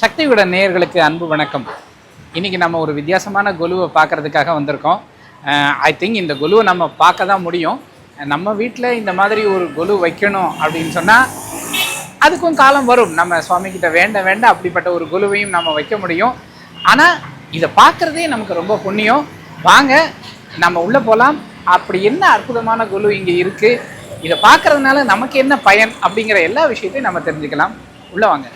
சக்தியோட நேயர்களுக்கு அன்பு வணக்கம். இன்னைக்கு நம்ம ஒரு வித்தியாசமான கொலுவை பார்க்கறதுக்காக வந்திருக்கோம். ஐ திங்க் இந்த கொலுவை நம்ம பார்க்க தான் முடியும். நம்ம வீட்டில் இந்த மாதிரி ஒரு கொலு வைக்கணும் அப்படின்னு சொன்னால் அதுக்கும் காலம் வரும். நம்ம சுவாமிகிட்ட வேண்ட வேண்ட அப்படிப்பட்ட ஒரு கொலுவையும் நம்ம வைக்க முடியும். ஆனால் இதை பார்க்குறதே நமக்கு ரொம்ப புண்ணியம். வாங்க நம்ம உள்ளே போகலாம் அப்படி என்ன அற்புதமான கொலு இங்கே இருக்குது இதை பார்க்கறதுனால நமக்கு என்ன பயன் அப்படிங்கிற எல்லா விஷயத்தையும் நம்ம தெரிஞ்சுக்கலாம். உள்ளே வாங்க.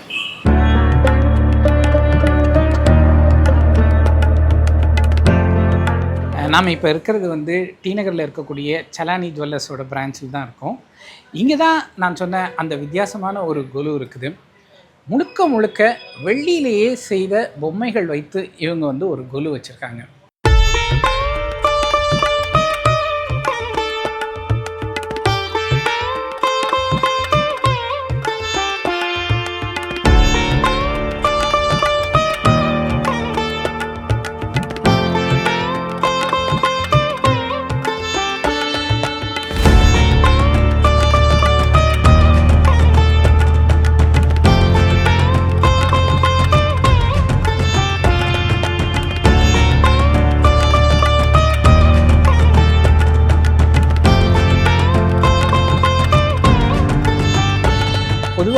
நாம் இப்போ இருக்கிறது வந்து டி நகரில் இருக்கக்கூடிய சலானி ஜுவல்லர்ஸோட பிரான்ச்சில் தான் இருக்கும். இங்கே தான் நான் சொன்ன அந்த வித்தியாசமான ஒரு கொலு இருக்குது. முழுக்க முழுக்க வெள்ளியிலேயே செய்த பொம்மைகள் வைத்து இவங்க வந்து ஒரு கொலு வச்சுருக்காங்க.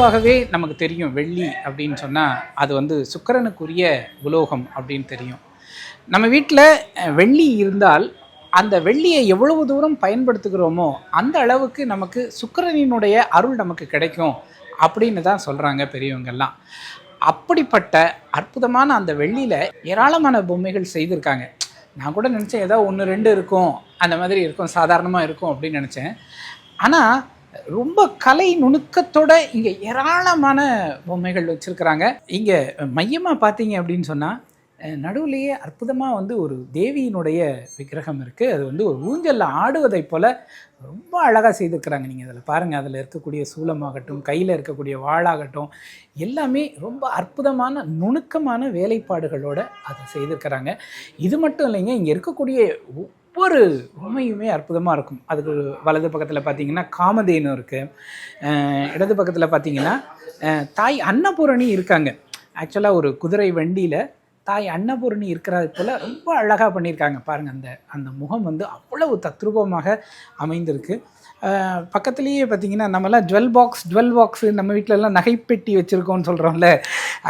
பொதுவாகவே நமக்கு தெரியும் வெள்ளி அப்படின்னு சொன்னால் அது வந்து சுக்கிரனுக்குரிய உலோகம் அப்படின்னு தெரியும். நம்ம வீட்டில் வெள்ளி இருந்தால் அந்த வெள்ளியை எவ்வளவு தூரம் பயன்படுத்துகிறோமோ அந்த அளவுக்கு நமக்கு சுக்கரனினுடைய அருள் நமக்கு கிடைக்கும் அப்படின்னு தான் சொல்கிறாங்க பெரியவங்கெல்லாம். அப்படிப்பட்ட அற்புதமான அந்த வெள்ளியில் ஏராளமான பொம்மைகள் செய்திருக்காங்க. நான் கூட நினச்சேன் ஏதோ ஒன்று ரெண்டு இருக்கும் அந்த மாதிரி இருக்கும் சாதாரணமாக இருக்கும் அப்படின்னு நினச்சேன். ஆனால் ரொம்ப கலை நுணுக்கத்தோட இங்கே ஏராளமான பொம்மைகள் வச்சுருக்கிறாங்க. இங்கே மையமாக பார்த்தீங்க அப்படின்னு சொன்னால் நடுவுலேயே அற்புதமாக வந்து ஒரு தேவியினுடைய விக்கிரகம் இருக்குது அது வந்து ஒரு ஊஞ்சலில் ஆடுவதைப் போல் ரொம்ப அழகாக செய்திருக்கிறாங்க. நீங்கள் அதில் பாருங்கள் அதில் இருக்கக்கூடிய சூலமாகட்டும் கையில் இருக்கக்கூடிய வாளாகட்டும் எல்லாமே ரொம்ப அற்புதமான நுணுக்கமான வேலைப்பாடுகளோடு அதை செய்திருக்கிறாங்க. இது மட்டும் இல்லைங்க இங்கே இருக்கக்கூடிய ஒவ்வொரு உண்மையுமே அற்புதமாக இருக்கும். அதுக்கு வலது பக்கத்தில் பார்த்தீங்கன்னா காமதேனு இருக்குது இடது பக்கத்தில் பார்த்தீங்கன்னா தாய் அன்னபூரணி இருக்காங்க. ஆக்சுவலாக ஒரு குதிரை வண்டியில் தாய் அன்னபூரணி இருக்கிறது போல் ரொம்ப அழகாக பண்ணியிருக்காங்க. பாருங்கள் அந்த அந்த முகம் வந்து அவ்வளவு தத்ரூபமாக அமைந்திருக்கு. பக்கத்துலேயே பார்த்தீங்கன்னா நம்மலாம் ஜுவல் பாக்ஸ் ஜுவல் பாக்ஸு நம்ம வீட்டிலலாம் நகைப்பெட்டி வச்சுருக்கோம்னு சொல்கிறோம்ல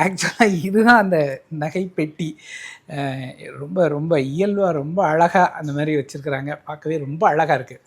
ஆக்சுவலாக இதுதான் அந்த நகைப்பெட்டி. ரொம்ப ரொம்ப இயல்பாக ரொம்ப அழகாக அந்த மாதிரி வச்சுருக்குறாங்க. பார்க்கவே ரொம்ப அழகாக இருக்குது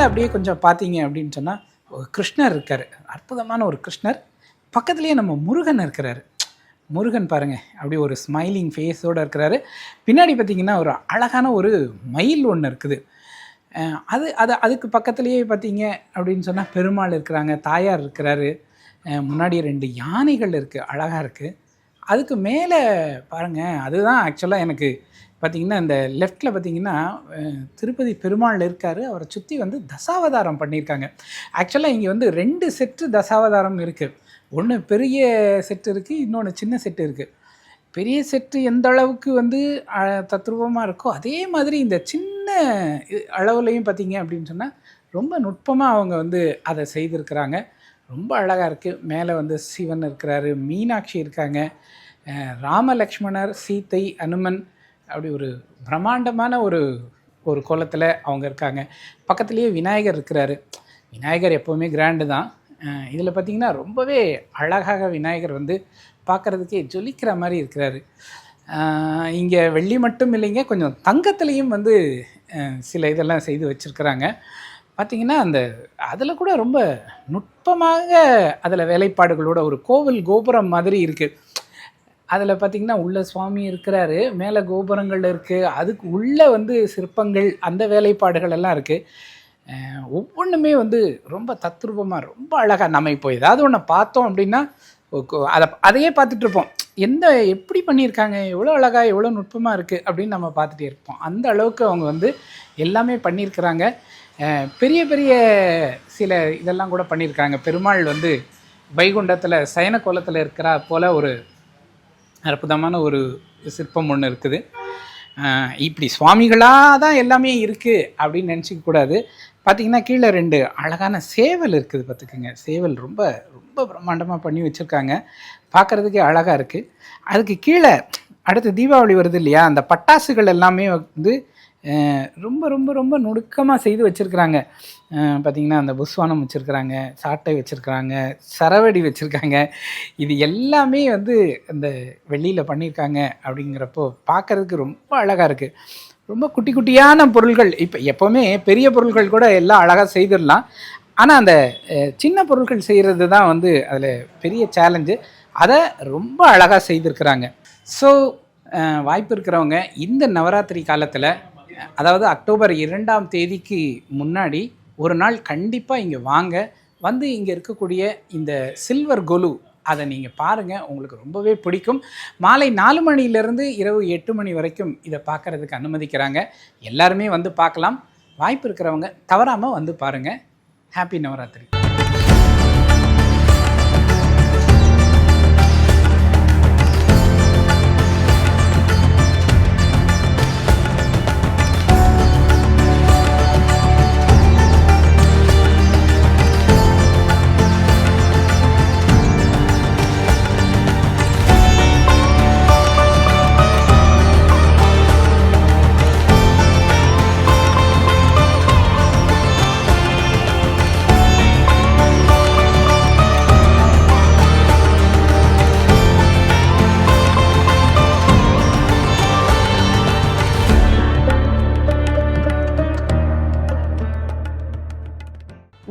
மேலே அப்படியே கொஞ்சம் பார்த்தீங்க அப்படின்னு சொன்னால் கிருஷ்ணர் இருக்கார். அற்புதமான ஒரு கிருஷ்ணர். பக்கத்துலேயே நம்ம முருகன் இருக்கிறாரு. முருகன் பாருங்கள் அப்படியே ஒரு ஸ்மைலிங் ஃபேஸோடு இருக்கிறாரு. பின்னாடி பார்த்தீங்கன்னா ஒரு அழகான ஒரு மயில் ஒன்று இருக்குது. அது அது அதுக்கு பக்கத்துலேயே பார்த்தீங்க அப்படின்னு சொன்னால் பெருமாள் இருக்கிறாங்க தாயார் இருக்கிறாரு. முன்னாடி ரெண்டு யானைகள் இருக்குது அழகாக இருக்குது அதுக்கு மேலே பாருங்கள் அதுதான் ஆக்சுவலாக எனக்கு பார்த்தீங்கன்னா இந்த லெஃப்டில் பார்த்தீங்கன்னா திருப்பதி பெருமாள் இருக்கார். அவரை சுற்றி வந்து தசாவதாரம் பண்ணியிருக்காங்க. ஆக்சுவலாக இங்கே வந்து ரெண்டு செட்டு தசாவதாரம் இருக்குது ஒன்று பெரிய செட்டு இருக்குது இன்னொன்று சின்ன செட்டு இருக்குது பெரிய செட்டு எந்த அளவுக்கு வந்து தத்ரூபமாக இருக்கோ அதே மாதிரி இந்த சின்ன அளவுலையும் பார்த்தீங்க அப்படின்னு சொன்னால் ரொம்ப நுட்பமாக அவங்க வந்து அதை செய்திருக்கிறாங்க. ரொம்ப அழகாக இருக்குது மேலே வந்து சிவன் இருக்கிறாரு மீனாட்சி இருக்காங்க. ராமலக்ஷ்மணர் சீத்தை அனுமன் அப்படி ஒரு பிரம்மாண்டமான ஒரு ஒரு கோலத்தில் அவங்க இருக்காங்க. பக்கத்துலேயே விநாயகர் இருக்கிறாரு. விநாயகர் எப்போவுமே கிராண்டு தான். இதில் பார்த்திங்கன்னா ரொம்பவே அழகாக விநாயகர் வந்து பார்க்குறதுக்கே ஜொலிக்கிற மாதிரி இருக்கிறாரு. இங்கே வெள்ளி மட்டும் இல்லைங்க கொஞ்சம் தங்கத்துலேயும் வந்து சில இதெல்லாம் செய்து வச்சுருக்கிறாங்க. பார்த்திங்கன்னா அந்த அதில் கூட ரொம்ப நுட்பமாக அதில் வேலைப்பாடுகளோட ஒரு கோவில் கோபுரம் மாதிரி இருக்குது அதில் பார்த்தீங்கன்னா உள்ள சுவாமி இருக்கிறாரு மேலே கோபுரங்கள் இருக்குது அதுக்கு உள்ளே வந்து சிற்பங்கள் அந்த வேலைப்பாடுகள் எல்லாம் இருக்குது ஒவ்வொன்றுமே வந்து ரொம்ப தத்ரூபமாக ரொம்ப அழகாக நம்ம இப்போ ஏதாவது ஒன்று பார்த்தோம் அப்படின்னா அதை அதையே பார்த்துட்ருப்போம் எந்த எப்படி பண்ணியிருக்காங்க எவ்வளோ அழகாக எவ்வளோ நுட்பமாக இருக்குது அப்படின்னு நம்ம பார்த்துட்டே இருப்போம். அந்த அளவுக்கு அவங்க வந்து எல்லாமே பண்ணியிருக்கிறாங்க. பெரிய பெரிய சில இதெல்லாம் கூட பண்ணியிருக்காங்க பெருமாள் வந்து வைகுண்டத்தில் சயன கோலத்தில் இருக்கிறா போல் ஒரு அற்புதமான ஒரு சிற்பம் ஒன்று இருக்குது. இப்படி சுவாமிகளாக தான் எல்லாமே இருக்குது அப்படின்னு நினச்சிக்க கூடாது. பார்த்தீங்கன்னா கீழே ரெண்டு அழகான சேவல் இருக்குது பார்த்துக்குங்க சேவல் ரொம்ப ரொம்ப பிரம்மாண்டமாக பண்ணி வச்சுருக்காங்க. பார்க்குறதுக்கே அழகாக இருக்குது அதுக்கு கீழே அடுத்து தீபாவளி வருது இல்லையா? அந்த பட்டாசுகள் எல்லாமே வந்து ரொம்ப ரொம்ப ரொம்ப நுணுக்கமாக செய்து வச்சுருக்குறாங்க. பார்த்திங்கன்னா அந்த புஸ்வானம் வச்சுருக்குறாங்க சாட்டை வச்சுருக்குறாங்க சரவடி வச்சுருக்காங்க. இது எல்லாமே வந்து இந்த வெளியில் பண்ணியிருக்காங்க அப்படிங்கிறப்போ பார்க்குறதுக்கு ரொம்ப அழகாக இருக்குது ரொம்ப குட்டி குட்டியான பொருள்கள். இப்போ எப்போவுமே பெரிய பொருள்கள் கூட எல்லாம் அழகாக செய்திடலாம். ஆனால் அந்த சின்ன பொருட்கள் செய்கிறது தான் வந்து அதில் பெரிய சேலஞ்சு அதை ரொம்ப அழகாக செய்திருக்கிறாங்க. ஸோ வாய்ப்பு இருக்கிறவங்க இந்த நவராத்திரி காலத்தில் அதாவது அக்டோபர் இரண்டாம் தேதிக்கு முன்னாடி ஒரு நாள் கண்டிப்பாக இங்கே வாங்க. வந்து இங்கே இருக்கக்கூடிய இந்த சில்வர் கொலு அதை நீங்கள் பாருங்கள் உங்களுக்கு ரொம்பவே பிடிக்கும். மாலை நாலு மணிலேருந்து இரவு எட்டு மணி வரைக்கும் இதை பார்க்கறதுக்கு அனுமதிக்கிறாங்க. எல்லாருமே வந்து பார்க்கலாம். வாய்ப்பு இருக்கிறவங்க தவறாமல் வந்து பாருங்கள் ஹாப்பி நவராத்திரி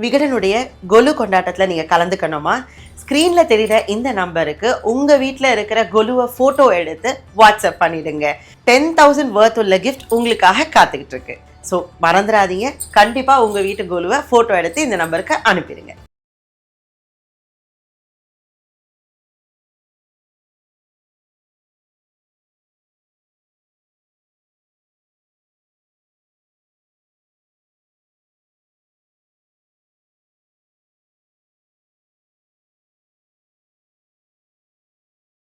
விகடனுடைய கொலு கொண்டாட்டத்தில் நீங்கள் கலந்துக்கணுமா? ஸ்க்ரீனில் தெரிகிற இந்த நம்பருக்கு உங்கள் வீட்டில் இருக்கிற கொலுவை ஃபோட்டோ எடுத்து வாட்ஸ்அப் பண்ணிடுங்க. டென் தௌசண்ட் வேர்த் உள்ள கிஃப்ட் உங்களுக்காக காத்துக்கிட்டு இருக்கு. ஸோ மறந்துடாதீங்க கண்டிப்பாக உங்கள் வீட்டு கொலுவை ஃபோட்டோ எடுத்து இந்த நம்பருக்கு அனுப்பிடுங்க.